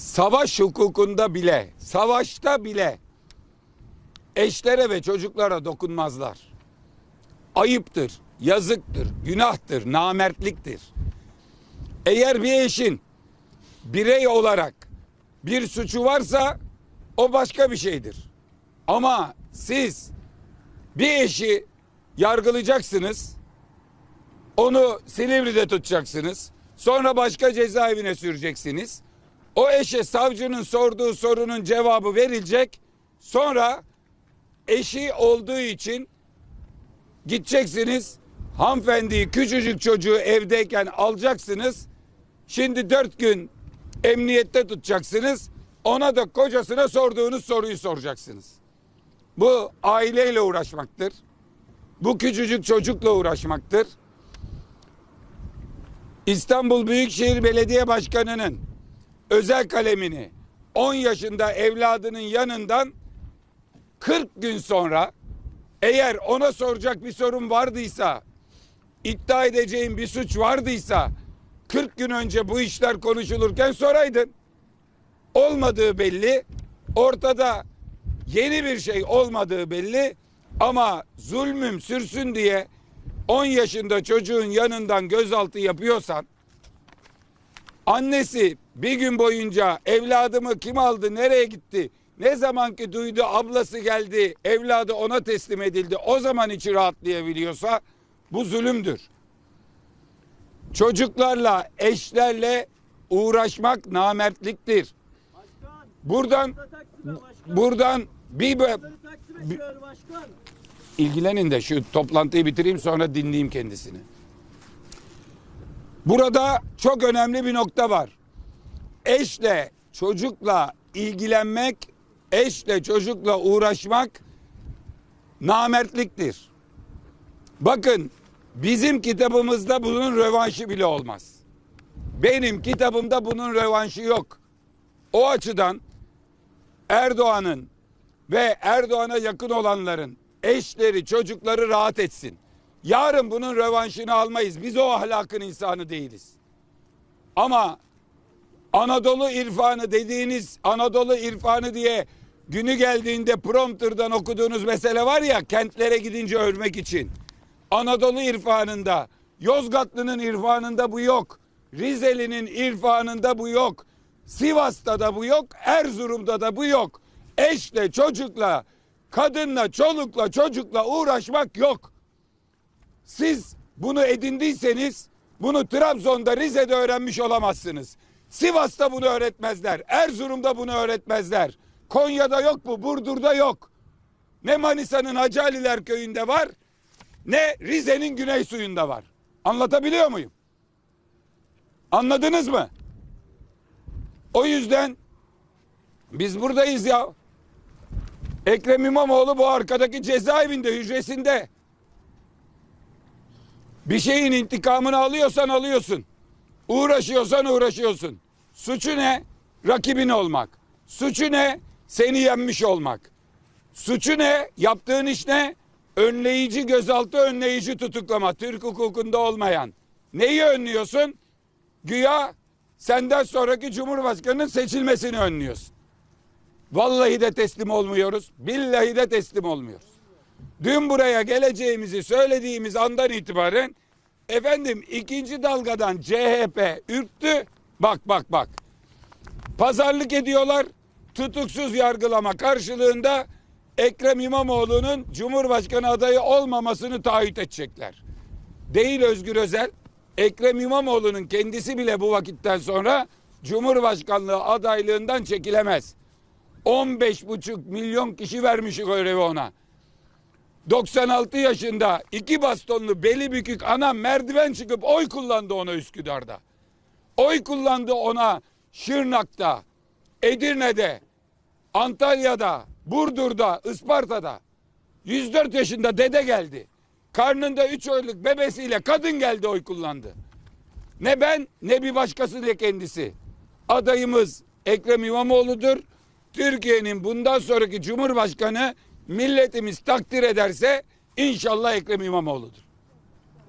savaş hukukunda bile, savaşta bile eşlere ve çocuklara dokunmazlar. Ayıptır, yazıktır, günahtır, namertliktir. Eğer bir eşin birey olarak bir suçu varsa o başka bir şeydir. Ama siz bir eşi yargılayacaksınız. Onu Silivri'de tutacaksınız. Sonra başka cezaevine süreceksiniz. O eşe savcının sorduğu sorunun cevabı verilecek. Sonra eşi olduğu için gideceksiniz. Hanımefendiyi küçücük çocuğu evdeyken alacaksınız. Şimdi dört gün emniyette tutacaksınız. Ona da kocasına sorduğunuz soruyu soracaksınız. Bu aileyle uğraşmaktır. Bu küçücük çocukla uğraşmaktır. İstanbul Büyükşehir Belediye Başkanı'nın özel kalemini 10 yaşında evladının yanından 40 gün sonra eğer ona soracak bir sorun vardıysa iddia edeceğin bir suç vardıysa 40 gün önce bu işler konuşulurken soraydın. Olmadığı belli. Ortada yeni bir şey olmadığı belli ama zulmüm sürsün diye 10 yaşında çocuğun yanından gözaltı yapıyorsan annesi bir gün boyunca evladımı kim aldı nereye gitti ne zaman ki duydu ablası geldi evladı ona teslim edildi o zaman içi rahatlayabiliyorsa bu zulümdür. Çocuklarla eşlerle uğraşmak namertliktir. Başkan. Buradan başkan. buradan bir ilgilenin de şu toplantıyı bitireyim sonra dinleyeyim kendisini. Burada çok önemli bir nokta var. Eşle, çocukla ilgilenmek, eşle, çocukla uğraşmak namertliktir. Bakın bizim kitabımızda bunun rövanşı bile olmaz. Benim kitabımda bunun rövanşı yok. O açıdan Erdoğan'ın ve Erdoğan'a yakın olanların eşleri, çocukları rahat etsin. Yarın bunun rövanşını almayız. Biz o ahlakın insanı değiliz. Ama Anadolu irfanı dediğiniz Anadolu irfanı diye günü geldiğinde prompterdan okuduğunuz mesele var ya kentlere gidince övmek için. Anadolu irfanında, Yozgatlı'nın irfanında bu yok. Rizeli'nin irfanında bu yok. Sivas'ta da bu yok, Erzurum'da da bu yok. Eşle, çocukla, kadınla, çolukla, çocukla uğraşmak yok. Siz bunu edindiyseniz bunu Trabzon'da, Rize'de öğrenmiş olamazsınız. Sivas'ta bunu öğretmezler. Erzurum'da bunu öğretmezler. Konya'da yok bu, Burdur'da yok. Ne Manisa'nın Hacaliler köyünde var, ne Rize'nin güney suyunda var. Anlatabiliyor muyum? Anladınız mı? O yüzden biz buradayız ya. Ekrem İmamoğlu bu arkadaki cezaevinde, hücresinde. Bir şeyin intikamını alıyorsan alıyorsun. Uğraşıyorsan uğraşıyorsun. Suçu ne? Rakibin olmak. Suçu ne? Seni yenmiş olmak. Suçu ne? Yaptığın iş ne? Önleyici gözaltı, önleyici tutuklama. Türk hukukunda olmayan. Neyi önlüyorsun? Güya senden sonraki cumhurbaşkanının seçilmesini önlüyorsun. Vallahi de teslim olmuyoruz. Billahi de teslim olmuyoruz. Dün buraya geleceğimizi söylediğimiz andan itibaren efendim ikinci dalgadan CHP ürktü. Bak bak bak. Pazarlık ediyorlar. Tutuksuz yargılama karşılığında Ekrem İmamoğlu'nun Cumhurbaşkanı adayı olmamasını taahhüt edecekler. Değil Özgür Özel. Ekrem İmamoğlu'nun kendisi bile bu vakitten sonra Cumhurbaşkanlığı adaylığından çekilemez. 15,5 milyon kişi vermiş görevi ona. 96 yaşında iki bastonlu beli bükük ana merdiven çıkıp oy kullandı ona Üsküdar'da. Oy kullandı ona Şırnak'ta, Edirne'de, Antalya'da, Burdur'da, Isparta'da. 104 yaşında dede geldi. Karnında 3 aylık bebesiyle kadın geldi oy kullandı. Ne ben ne bir başkası ne kendisi. Adayımız Ekrem İmamoğlu'dur. Türkiye'nin bundan sonraki Cumhurbaşkanı milletimiz takdir ederse inşallah Ekrem İmamoğlu'dur.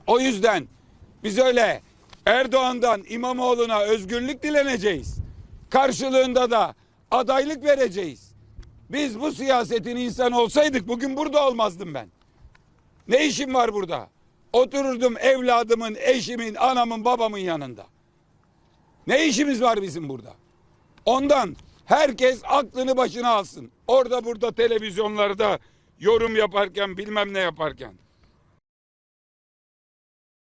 O yüzden biz öyle Erdoğan'dan İmamoğlu'na özgürlük dileneceğiz. Karşılığında da adaylık vereceğiz. Biz bu siyasetin insanı olsaydık bugün burada olmazdım ben. Ne işim var burada? Otururdum evladımın, eşimin, anamın, babamın yanında. Ne işimiz var bizim burada? Ondan herkes aklını başına alsın. Orada burada televizyonlarda yorum yaparken bilmem ne yaparken.